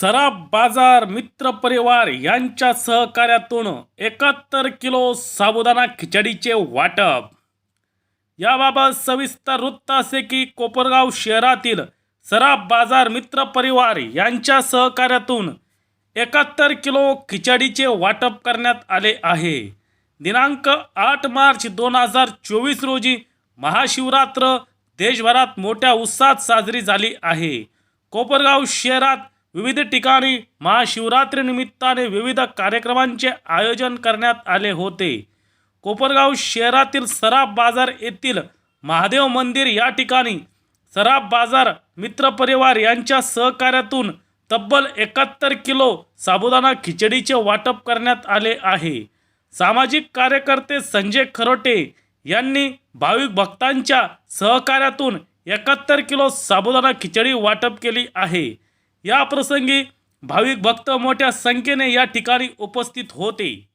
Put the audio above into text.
सराफ बाजार मित्र परिवार यांच्या सहकार्यातून एकाहत्तर किलो साबुदाणा खिचडीचे वाटप. याबाबत सविस्तर वृत्त असे की कोपरगाव शहरातील सराफ बाजार मित्र परिवार यांच्या सहकार्यातून एकाहत्तर किलो खिचडीचे वाटप करण्यात आले आहे. दिनांक आठ मार्च दोन हजार चोवीस रोजी महाशिवरात्र देशभरात मोठ्या उत्साहात साजरी झाली आहे. कोपरगाव शहरात विविध ठिकाणी महाशिवरात्रीनिमित्ताने विविध कार्यक्रमांचे आयोजन करण्यात आले होते. कोपरगाव शहरातील सराफ बाजार येथील महादेव मंदिर या ठिकाणी सराफ बाजार मित्रपरिवार यांच्या सहकार्यातून तब्बल एकाहत्तर किलो साबुदाणा खिचडीचे वाटप करण्यात आले आहे. सामाजिक कार्यकर्ते संजय खरोटे यांनी भाविक भक्तांच्या सहकार्यातून एकाहत्तर किलो साबुदाणा खिचडी वाटप केली आहे. या प्रसंगी भाविक भक्त मोठ्या संख्येने या ठिकाणी उपस्थित होते.